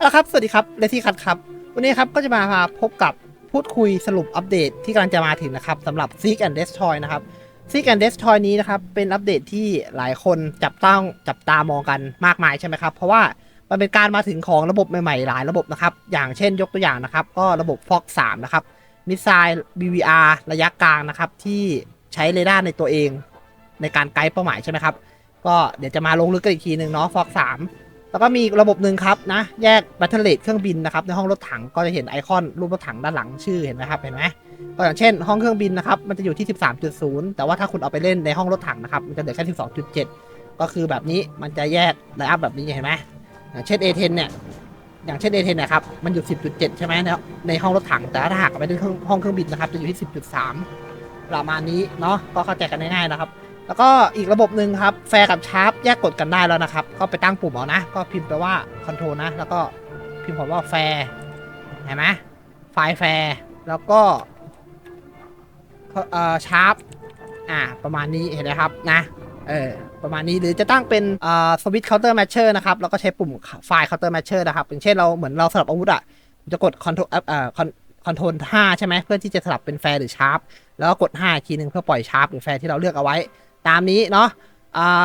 เอาครับ สวัสดีครับเลซี่คัทครับ วันนี้ครับก็จะมาพาพบกับพูดคุยสรุปอัปเดตที่กำลังจะมาถึงนะครับสำหรับ Seek and Destroy นะครับ Seek and Destroy นี้นะครับเป็นอัปเดตที่หลายคนจับต้องจับตามองกันมากมายใช่ไหมครับ เพราะว่ามันเป็นการมาถึงของระบบใหม่ๆ หลายระบบนะครับ อย่างเช่นยกตัวอย่างนะครับ ก็ระบบ Fox 3 นะครับมิสไซล์ BVR ระยะกลางนะครับที่ใช้เรดาร์ในตัวเอง ในการไกด์เป้าหมายใช่ไหมครับก็เดี๋ยวจะมาลงลึกกันอีกทีหนึ่งเนาะ Fox 3 แล้วก็มีระบบหนึ่งครับนะ แยกแบตเทอร์เลดเครื่องบินนะครับ ในห้องรถถังก็จะเห็นไอคอนรูปรถถังด้านหลังชื่อเห็นไหมครับเห็นไหมก็อย่างเช่น ห้องเครื่องบินนะครับมันจะอยู่ที่ 13.0 แต่ว่าถ้าคุณเอาไปเล่นในห้องรถถังนะครับมันจะเหลือแค่ 12.7 ก็คือแบบนี้มันจะแยกไลอัพแบบนี้เห็นไหมอย่างเช่น A10 เนี่ยอย่างเช่น A10 นี่ยครับมันอยู่ 10.7 ใช่ไหมในในห้องรถถังแต่ถ้าหากเอาไปในห้องเครื่องบินนะครับจะอยู่ที่ 10.3 ประมาณนี้เนาะก็เข้าใจกันง่ายๆนะครับ แล้วก็อีกระบบหนึ่งครับ แฟร์กับชาร์ปแยกกดกันได้แล้วนะครับ ก็ไปตั้งปุ่มเอานะ ก็พิมพ์ไปว่าคอนโทรลนะ แล้วก็พิมพ์คำว่าแฟร์เห็นไหมไฟล์แฟร์แล้วก็เอ่อชาร์ปอ่าประมาณนี้เห็นไหมครับนะเออประมาณนี้หรือจะตั้งเป็นอ่าสวิตช์เคาน์เตอร์แมชเชอร์นะครับ แล้วก็ใช้ปุ่มไฟล์เคาน์เตอร์แมชเชอร์นะครับอย่างเช่นเราเหมือนเราสลับอาวุธอะจะกดคอนโทรลเอ่อคอนโทรล5ใช่ไหมเพื่อที่จะสลับเป็นแฟร์หรือชาร์ปแล้วก็กด 5 อีกทีหนึ่งเพื่อปล่อยชาร์ปหรือแฟร์ที่เราเลือกเอาไว้ ตามนี้เนาะ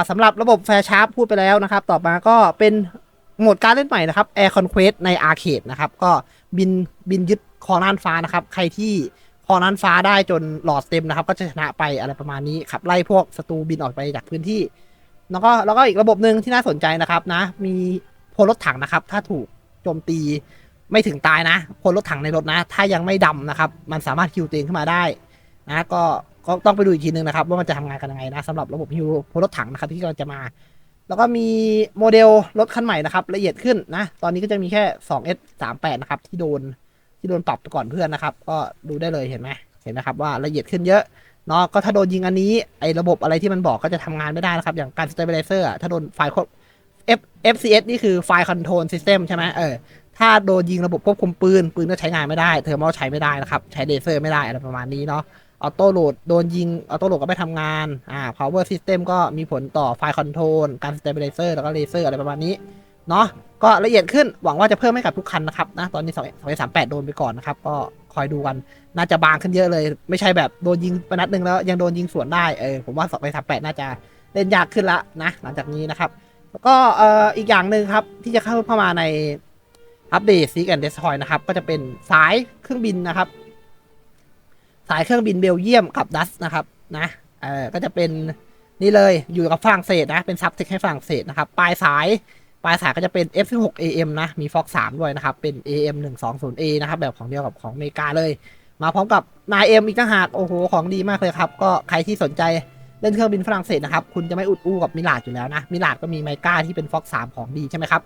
สำหรับระบบแฟร์ชาร์ปพูดไปแล้วนะครับ ต่อมาก็เป็นโหมดการเล่นใหม่นะครับ Air Conquest ใน Arcade นะครับ ก็บินบินยึดคอน่านฟ้านะครับ ใครที่คอน่านฟ้าได้จนหลอดเต็มนะครับ ก็จะชนะไปอะไรประมาณนี้ขับไล่พวกศัตรูบินออกไปจากพื้นที่ แล้วก็แล้วก็อีกระบบหนึ่งที่น่าสนใจนะครับนะ มีพลรถถังนะครับ ถ้าถูกโจมตีไม่ถึงตายนะพลรถถังในรถนะ ถ้ายังไม่ดำนะครับ มันสามารถคิวเตัวเองขึ้นมาได้นะก็ ก็ต้องไปดูอีกทีนึงนะครับว่ามันจะทำงานกันยังไงนะสำหรับระบบฮิวพลรถถังนะครับที่กำลังจะมา แล้วก็มีโมเดลรถคันใหม่นะครับละเอียดขึ้นนะ ตอนนี้ก็จะมีแค่ 2S 38นะครับที่โดนที่โดนปรับก่อนเพื่อนนะครับ ก็ดูได้เลยเห็นไหมเห็นนะครับว่าละเอียดขึ้นเยอะเนาะก็ถ้าโดนยิงอันนี้ไอ้ระบบอะไรที่มันบอกก็จะทำงานไม่ได้นะครับ อย่างการ stabilizer อะถ้าโดนไฟล์ F FCS นี่คือไฟล์ control system ใช่ไหมเออ ถ้าโดนยิงระบบควบคุมปืน ปืนก็ใช้งานไม่ได้ เทอร์มอลใช้ไม่ได้นะครับ ใช้เลเซอร์ไม่ได้อะไรประมาณนี้เนาะ ออโต้โหลดโดนยิงออโต้โหลดก็ไม่ทำงาน อ่า power system ก็มีผลต่อไฟคอนโทรลการ stabilizer แล้วก็เลเซอร์อะไรประมาณนี้ เนาะก็ละเอียดขึ้นหวังว่าจะเพิ่มให้กับทุกคันนะครับนะตอนนี้2 2 3 8 โดนไปก่อนนะครับ ก็คอยดูกัน น่าจะบางขึ้นเยอะเลย ไม่ใช่แบบโดนยิงไปนัดหนึ่งแล้วยังโดนยิงสวนได้เออผมว่า2 3 8 น่าจะเล่นยากขึ้นละนะ หลังจากนี้นะครับ แล้วก็เอ่ออีกอย่างหนึ่งครับที่จะเข้าเข้ามาในอัปเดต Seek and Destroy นะครับก็จะเป็นสายเครื่องบินนะครับ สายเครื่องบินเบลเยียมกับดัสนะครับนะเออก็จะเป็นนี่เลยอยู่กับฝรั่งเศสนะ เป็นซับเทคให้ฝรั่งเศสนะครับ ปลายสาย ปลายสายก็จะเป็น F16 AM นะ มี Fox 3 ด้วยนะครับ เป็น AM 120A นะครับ แบบของเดียวกับของอเมริกาเลย มาพร้อมกับ 9M อีกต่างหากโอ้โห ของดีมากเลยครับ ก็ใครที่สนใจเล่นเครื่องบินฝรั่งเศสนะครับ คุณจะไม่อุดอู้กับมิลาดอยู่แล้วนะ มิลาดก็มีไมก้าที่เป็น Fox 3 ของดีใช่ไหมครับ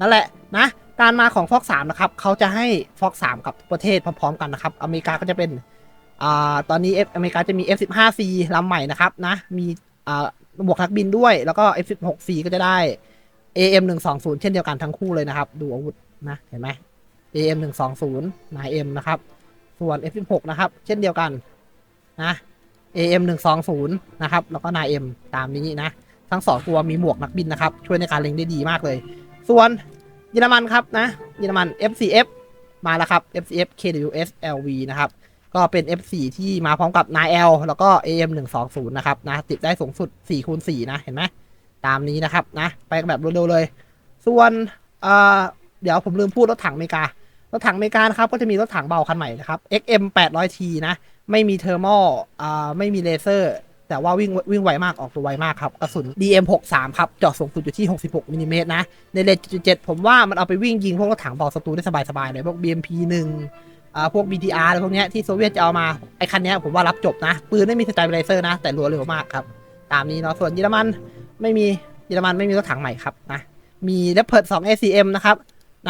นั่นแหละนะ การมาของ Fox 3 นะครับ เขาจะให้ Fox 3 กับประเทศพร้อมๆ กันนะครับ อเมริกาก็จะเป็น อ่าตอนนี้ F อเมริกาจะมี F15C ลำใหม่นะครับนะ มีอ่าบวกนักบินด้วยแล้วก็ F16C ก็จะได้ AM 120 เช่นเดียวกันทั้งคู่เลยนะครับ ดูอาวุธนะเห็นไหม AM 120 9M นะครับ ส่วน F16 นะครับ เช่นเดียวกันนะ AM 120 นะครับ แล้วก็ 9M ตามนี้นะ ทั้งสองตัวมีหมวกนักบินนะครับ ช่วยในการเล็งได้ดีมากเลย ส่วนเยอรมันครับนะเยอรมัน FCF มาแล้วครับ FCF KWS LV นะครับ ก็เป็น F4 ที่มาพร้อมกับ 9L แล้วก็ AM 120 นะครับนะติดได้สูงสุด4คูณ4นะ เห็นไหมตามนี้นะครับนะ ไปกันแบบเร็วๆเลย ส่วนเอ่อเดี๋ยวผมลืมพูดรถถังอเมริการถถังอเมริกานะครับก็จะมีรถถังเบาคันใหม่นะครับ XM 800T นะ ไม่มีเทอร์มอลอ่าไม่มีเลเซอร์ แต่ว่าวิ่งวิ่งไวมากออกตัวไวมากครับกระสุน DM63 ครับเจาะสูงสุดอยู่ที่ 66มิลลิเมตรนะ ในเลน7ผมว่ามันเอาไปวิ่งยิงพวกรถถังเบาศัตรูได้สบายๆเลยพวก BMP1 อ่าพวก BTR อะไรพวกเนี้ยที่โซเวียตจะเอามาไอ้คันเนี้ยผมว่ารับจบนะ ปืนไม่มีสไตล์ไลเซอร์นะ แต่รัวเร็วมากครับ ตามนี้เนาะส่วนเยอรมันไม่มีเยอรมันไม่มีรถถังใหม่ครับนะมีเลปเพิร์ด2 ACM นะครับ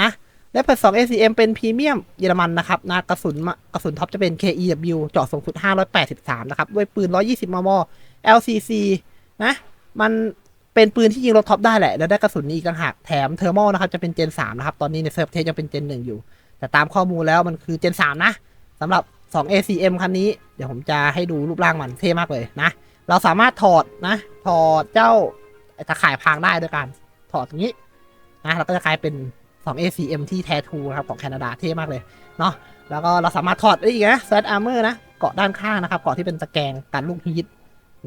นะเลปเพิร์ด2 ACM เป็นพรีเมียมเยอรมันนะครับนะกระสุนกระสุนท็อปจะเป็น KEW เจาะสูงสุด583 นะครับ ด้วยปืน 120 มม LCC นะมันเป็นปืนที่ยิงรถท็อปได้แหละ แล้วได้กระสุนนี้อีกต่างหากแถมเทอร์โมนะครับจะเป็นเจน3นะครับตอนนี้ในเซิร์ฟเทสยังเป็นเจน1อยู่ แต่ตามข้อมูลแล้วมันคือเจน3นะสำหรับ 2 ACM คันนี้ เดี๋ยวผมจะให้ดูรูปร่างมันเท่มากเลยนะ เราสามารถถอดนะ ถอดเจ้าตะข่ายพรางได้ด้วยการถอดอย่างนี้นะเราก็จะกลายเป็น 2 ACM ที่แททูนะครับของแคนาดาเท่มากเลยเนาะแล้วก็เราสามารถถอดได้อีกนะ Set Armor นะเกาะด้านข้างนะครับเกาะที่เป็นตะแกรงกันลูกฮีท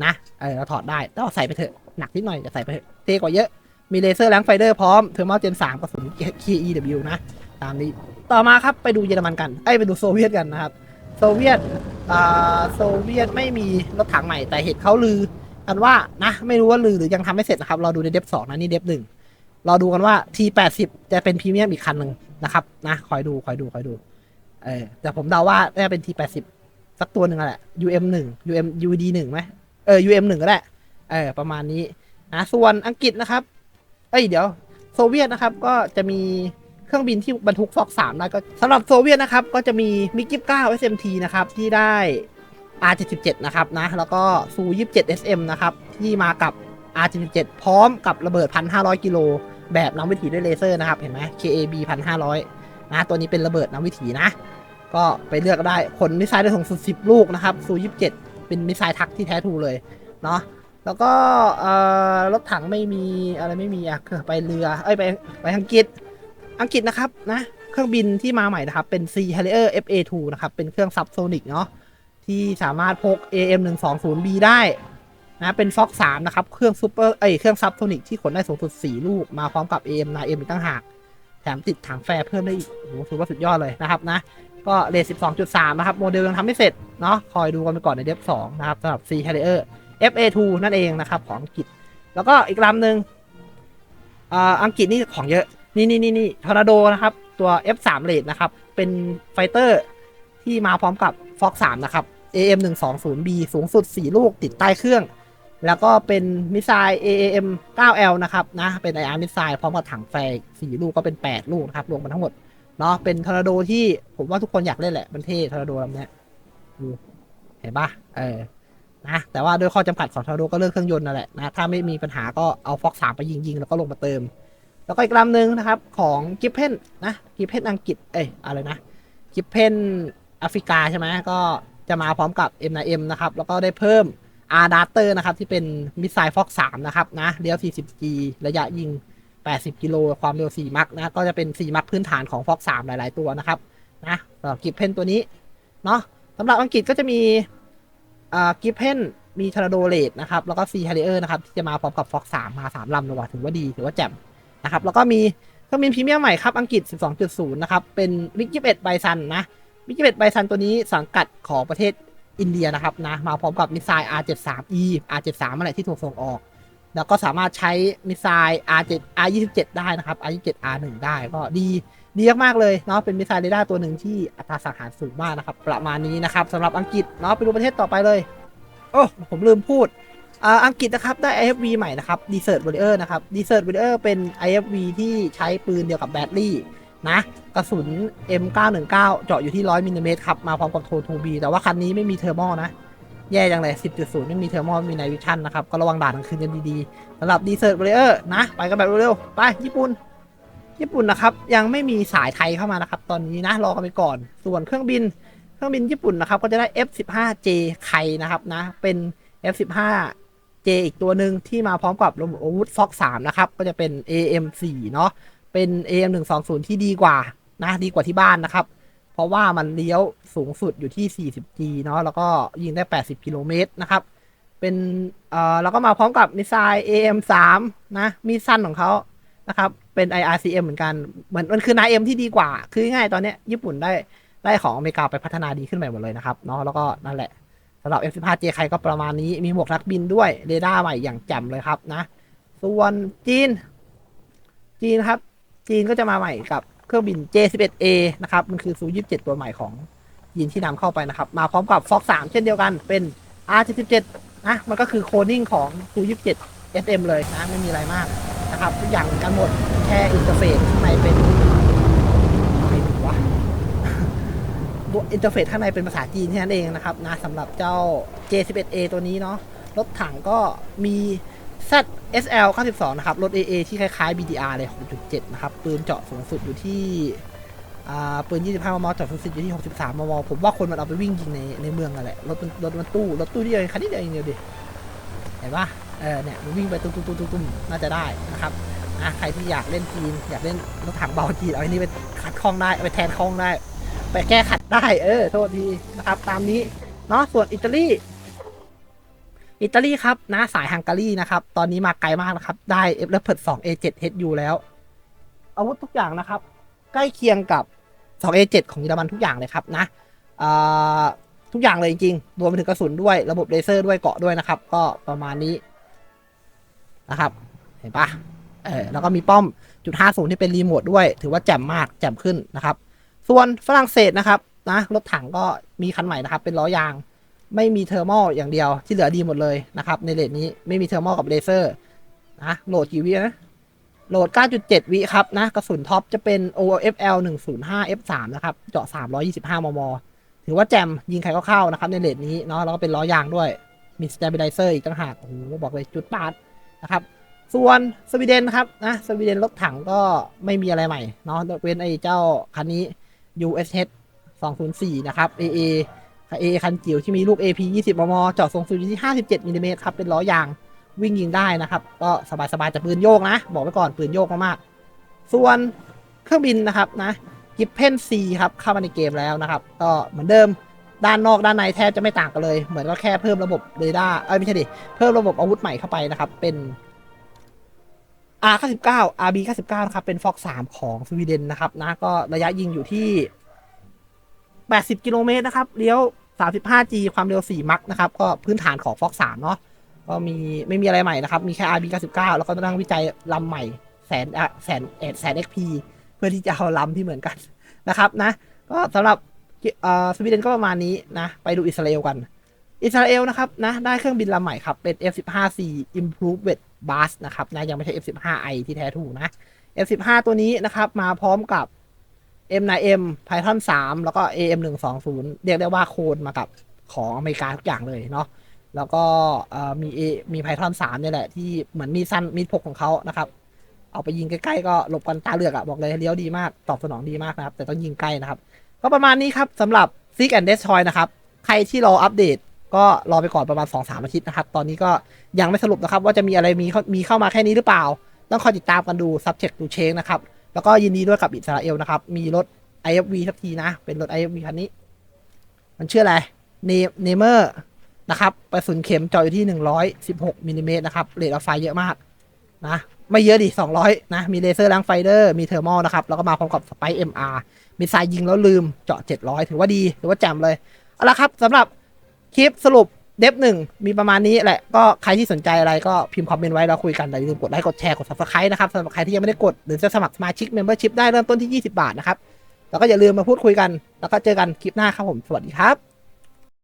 นะเออเราถอดได้ต่ว่าใส่ไปเถอะหนักนิดหน่อยจะใส่ไปเถอะเท่กว่าเยอะมีเลเซอร์แรงไฟเดอร์พร้อมเทอร์ม l เจน3กระสุน KEW นะ ตามนี้ ต่อมาครับไปดูเยอรมันกันเอ้ยไปดูโซเวียตกันนะครับ โซเวียตอ่าโซเวียตไม่มีรถถังใหม่แต่เห็นเขาลือกันว่านะไม่รู้ว่าลือหรือยังทำไม่เสร็จนะครับเราดูในเดฟสองนะนี่เดฟหนึ่งเราดูกันว่า T80 จะเป็นพรีเมียมอีกคันหนึ่งนะครับนะคอยดูคอยดูคอยดูเออแต่ผมเดาว่าน่าจะเป็น T80 สักตัวหนึ่งแหละ UM1 UM UD1 ไหมเออ UM1 ก็ได้เออประมาณนี้นะส่วนอังกฤษนะครับ เอ้ยเดี๋ยว โซเวียตนะครับก็จะมี เครื่องบินที่บรรทุกฟอกสามได้ก็สำหรับโซเวียตนะครับ ก็จะมีมิก29 SMT นะครับ ที่ได้ R77 นะครับนะ แล้วก็ซู 27 SM นะครับ ที่มากับ R77 พร้อมกับระเบิด 1,500 กิโล แบบน้ำวิถีด้วยเลเซอร์นะครับ เห็นไหม KAB 1,500 นะ ตัวนี้เป็นระเบิดน้ำวิถีนะ ก็ไปเลือกได้ขนมิสไซล์ได้สูงสุด 10 ลูกนะครับซู 27 เป็นมิสไซล์ทักที่แท้ทูเลยเนาะแล้วก็เอ่อรถถังไม่มีอะไรไม่มีอะคือไปเรือเอ้ยไปไปอังกฤษ อังกฤษนะครับนะเครื่องบินที่มาใหม่นะครับเป็น C Harrier FA2 นะครับเป็นเครื่องซับโซนิกเนาะที่สามารถพก AM 1 2 0 B ได้นะเป็น Fox 3นะครับเครื่องซูเปอร์เอ้ยเครื่องซับโซนิกที่ขนได้สูงสุด 4 ลูก มาพร้อมกับ AM 9 M อีกตั้งหาก แถมติดถังแฟร์เพิ่มได้อีกโอ้โหถือว่าสุดยอดเลยนะครับนะก็เลท12.3 นะครับ โมเดลยังทำไม่เสร็จเนาะคอยดูกันไปก่อนในเดฟ2นะครับสำหรับ C Harrier FA2 นั่นเองนะครับของอังกฤษ แล้วก็อีกลำหนึ่งอ่าอังกฤษนี่ของเยอะ นี่นี่นี่นี่ทอร์นาโดนะครับ ตัว F3 เลดนะครับ เป็นไฟเตอร์ที่มาพร้อมกับ Fox 3 นะครับ AM 1 2 0 B สูงสุด 4 ลูกติดใต้เครื่อง แล้วก็เป็นมิสไซล์ AAM 9L นะครับนะ เป็น IR มิสไซล์พร้อมกับถังแฟร์4ลูกก็เป็น 8 ลูกนะครับ รวมกันทั้งหมด เนาะ เป็นทอร์นาโดที่ผมว่าทุกคนอยากเล่นแหละ มันเท่ทอร์นาโดลำนี้ดูเห็นปะเออ นะ แต่ว่าด้วยข้อจำกัดของทอร์นาโดก็เรื่องเครื่องยนต์นั่นแหละนะ ถ้าไม่มีปัญหาก็เอาฟ็อกสามไปยิงยิงๆแล้วก็ลงมาเติม แล้วก็อีกลำหนึ่งนะครับของกิฟเพนนะกิฟเพนอังกฤษเอ้ยอะไรนะกิฟเพนแอฟริกาใช่ไหมก็จะมาพร้อมกับ M9M นะครับ แล้วก็ได้เพิ่ม R d a t e r นะครับ ที่เป็นมิสไซล์ฟ็อก3นะครับนะเลี้ยว 40G ระยะยิง 80 กิโลความเร็ว 4 มักนะ ก็จะเป็น 4 มักพื้นฐานของฟ็อก3หลาย ๆ ตัวนะครับนะสำหรับกิฟเพนตัวนี้ เนาะสำหรับอังกฤษก็จะมีอ่ากิฟเพนมีทอร์นาโดเลดนะครับ แล้วก็ซีฮาริเออร์นะครับ ที่จะมาพร้อมกับฟ็อก3มา 3ลำเลยว่ะถือว่าดี ถือว่าแจ่ม นะครับแล้วก็มีเครื่องบินพรีเมียมใหม่ครับอังกฤษ 12.0 นะครับ เป็นมิก21ไบซันนะมิก21ไบซันตัวนี้สังกัดของประเทศอินเดียนะครับนะมาพร้อมกับมิสไซล์ R73E R73 อะไรที่ถูกส่งออก แล้วก็สามารถใช้มิสไซล์ R7 R27 ได้นะครับ R27 R1 ได้ก็ดีดีมากๆเลยเนาะเป็นมิสไซล์เรดาร์ตัวหนึ่งที่อัตราสังหารสูงมากนะครับ ประมาณนี้นะครับสำหรับอังกฤษเนาะไปดูประเทศต่อไปเลย โอ้ผมลืมพูด อังกฤษนะครับได้ IFV ใหม่นะครับ Desert Warrior นะครับ Desert Warrior เป็น IFV ที่ใช้ปืนเดียวกับแบตลี่นะกระสุน M919 เจาะอยู่ที่ 100มิลลิเมตรครับ มาพร้อมกับโท 2B แต่ว่าคันนี้ไม่มีเทอร์โมนะ แย่จังเลย 10.0 ไม่มีเทอร์โมไม่มีไนวิชั่นนะครับ ก็ระวังด่านกลางคืนกันดีๆสำหรับ Desert Warrior นะ ไปกันแบบเร็วๆไปญี่ปุ่น ญี่ปุ่นนะครับ ยังไม่มีสายไทยเข้ามานะครับ ตอนนี้นะรอกันไปก่อน ส่วนเครื่องบิน เครื่องบินญี่ปุ่นนะครับก็จะได้ F15J ไคนะครับนะเป็น F15 J อีกตัวหนึ่งที่มาพร้อมกับระบบอาวุธฟ็อก3นะครับ ก็จะเป็น AM4 เนาะเป็น AM120 ที่ดีกว่านะดีกว่าที่บ้านนะครับ เพราะว่ามันเลี้ยวสูงสุดอยู่ที่ 40G เนาะแล้วก็ยิงได้ 80 กิโลเมตรนะครับ เป็นเอ่อแล้วก็มาพร้อมกับมิสไซล์ AM3 นะมีสั้นของเขานะครับ เป็น IRCM เหมือนกันเหมือนมันคือ 9M ที่ดีกว่า คือง่ายตอนนี้ญี่ปุ่นได้ได้ของอเมริกาไปพัฒนาดีขึ้นไปหมดเลยนะครับเนาะแล้วก็นั่นแหละ สำหรับ F15J ใครก็ประมาณนี้มีหมวกนักบินด้วยเรดาร์ใหม่อย่างแจ่มเลยครับนะ ส่วนจีน จีนครับ จีนก็จะมาใหม่กับเครื่องบิน J11A นะครับ มันคือซู27 ตัวใหม่ของจีนที่นำเข้าไปนะครับ มาพร้อมกับ Fox 3 เช่นเดียวกันเป็น R77 นะมันก็คือโคดิ้งของซู27 SM เลยนะ ไม่มีอะไรมากนะครับทุกอย่างกันหมดแค่อินเทอร์เฟซข้างในเป็นอะไรดีวะ ตัวอินเทอร์เฟซข้างในเป็นภาษาจีนแค่นั้นเองนะครับนะสำหรับเจ้า J11A ตัวนี้เนาะรถถังก็มี ZSL 92นะครับ รถ AA ที่คล้ายๆ BDR เลย 6.7 นะครับ ปืนเจาะสูงสุดอยู่ที่ปืน 25 มม เจาะสูงสุดอยู่ที่ 63 มม ผมว่าคนมันเอาไปวิ่งยิงในในเมืองนั่นแหละ รถมันรถมันตู้ รถตู้เดียวคันนี้เดียวเองเดียวดิ เห็นปะเออเนี่ยมันวิ่งไปตุ้มตุ้มตุ้มตุ้มน่าจะได้นะครับนะใครที่อยากเล่นจีน อยากเล่นรถถังเบาจีน เอาอ้นี่ไปขัดข้องได้เอาไปแทนข้องได้ ไปแก้ขัดได้ เออ โทษทีนะครับ ตามนี้ เนาะส่วนอิตาลี อิตาลีครับนะสายฮังการีนะครับ ตอนนี้มาไกลมากนะครับ ได้เอฟเลเพิร์ดสองเอเจ็ดเฮดยูแล้ว อาวุธทุกอย่างนะครับ ใกล้เคียงกับ 2A7 ของเยอรมันทุกอย่างเลยครับนะทุกอย่างเลยจริงๆรวมไปถึงกระสุนด้วยระบบเลเซอร์ด้วยเกาะด้วยนะครับ ก็ประมาณนี้นะครับ เห็นปะเออแล้วก็มีป้อมจุด50ที่เป็นรีโมทด้วย ถือว่าแจ่มมากแจ่มขึ้นนะครับ ส่วนฝรั่งเศสนะครับนะรถถังก็มีคันใหม่นะครับ เป็นล้อยาง ไม่มีเทอร์โมอย่างเดียวที่เหลือดีหมดเลยนะครับ ในเลทนี้ไม่มีเทอร์โมกับเลเซอร์นะโหลดกี่วินะโหลด 9.7 วิครับนะกระสุนท็อปจะเป็น OFL 105 F3 นะครับเจาะ 325 มม ถือว่าแจมยิงใครก็เข้านะครับ ในเลทนี้เนาะแล้วก็เป็นล้อยางด้วยมีสเต b ิ l ไ z เซอร์อีกต่างหากโอ้โหบอกเลยจุดปาดนะครับ ส่วนสวีเดนครับนะสวีเดนรถถังก็ไม่มีอะไรใหม่เนาะเว้นไอ้เจ้าคันนี้ USH 204 นะครับ AA AA คันจิ๋วที่มีลูก AP 20 มม เจาะทรงสูงอยู่ที่ 57มิลลิเมตรครับ เป็นล้อยางวิ่งยิงได้นะครับ ก็สบายๆแต่ปืนโยกนะ บอกไว้ก่อนปืนโยกมากๆ ส่วนเครื่องบินนะครับนะกิฟเพนซีครับ เข้ามาในเกมแล้วนะครับ ก็เหมือนเดิมด้านนอกด้านในแทบจะไม่ต่างกันเลย เหมือนก็แค่เพิ่มระบบเรดาร์เอ้ยไม่ใช่ดิ เพิ่มระบบอาวุธใหม่เข้าไปนะครับ เป็น R99 RB 99 นะครับ เป็น Fox 3ของสวีเดนนะครับนะก็ระยะยิงอยู่ที่ 80 กิโลเมตรนะครับ เลี้ยว 35G ความเร็ว 4 มักนะครับ ก็พื้นฐานของ Fox 3เนาะก็มีไม่มีอะไรใหม่นะครับ มีแค่ RB 99 แล้วก็ต้องวิจัยลำใหม่แสนแสนเอ็ดแสน XP เพื่อที่จะเอาลำที่เหมือนกันนะครับนะ ก็สำหรับสวีเดนก็ประมาณนี้นะ ไปดูอิสราเอลกัน อิสราเอลนะครับนะได้เครื่องบินลำใหม่ครับเป็น F15C Improved Bus นะครับนะยังไม่ใช่ F15I ที่แท้ถูกนะ F15 ตัวนี้นะครับมาพร้อมกับ M9M Python 3 แล้วก็ AM 120 เรียกได้ว่าโคนมากับของอเมริกาทุกอย่างเลยเนาะแล้วก็มีเอมีไพทอนสามเนี่ยแหละ ที่เหมือนมีสั้นมีพกของเขานะครับ เอาไปยิงใกล้ๆก็หลบกันตาเหลือกอะบอกเลยเลี้ยวดีมาก ตอบสนองดีมากนะครับ แต่ต้องยิงใกล้นะครับ ก็ประมาณนี้ครับสำหรับ Seek and Destroy นะครับ ใครที่รออัปเดต ก็รอไปก่อนประมาณ2-3อาทิตย์นะครับ ตอนนี้ก็ยังไม่สรุปนะครับ ว่าจะมีอะไรมีมีเข้ามาแค่นี้หรือเปล่า ต้องคอยติดตามกันดู subject to change นะครับ แล้วก็ยินดีด้วยกับอิสราเอลนะครับ มีรถ IFV สักทีนะ เป็นรถ IFV คันนี้ มันชื่ออะไรเนเนเมอร์นะครับกระสุนเข็มเจาะอยู่ที่ 116มิลลิเมตรนะครับเรทเอาไฟเยอะมากนะไม่เยอะดิ 200 นะ มีเลเซอร์ล้างไฟเดอร์ มีเทอร์มอลนะครับ แล้วก็มาพร้อมกับสไปเอ็มอาร์มีสายยิงแล้วลืมเจาะ 700 ถือว่าดี ถือว่าแจ่มเลย เอาละครับสำหรับ คลิปสรุปเดฟหนึ่งมีประมาณนี้แหละ ก็ใครที่สนใจอะไรก็พิมพ์คอมเมนต์ไว้เราคุยกันแต่อย่าลืมกดไลค์กดแชร์กด subscribe นะครับสำหรับใครที่ยังไม่ได้กดหรือจะสมัครสมาชิกเมมเบอร์ชิพได้เริ่มต้นที่ 20 บาทนะครับแล้วก็อย่าลืมมาพูดคุยกัน แล้วก็เจอกันคลิปหน้าครับผมสวัสดีครับ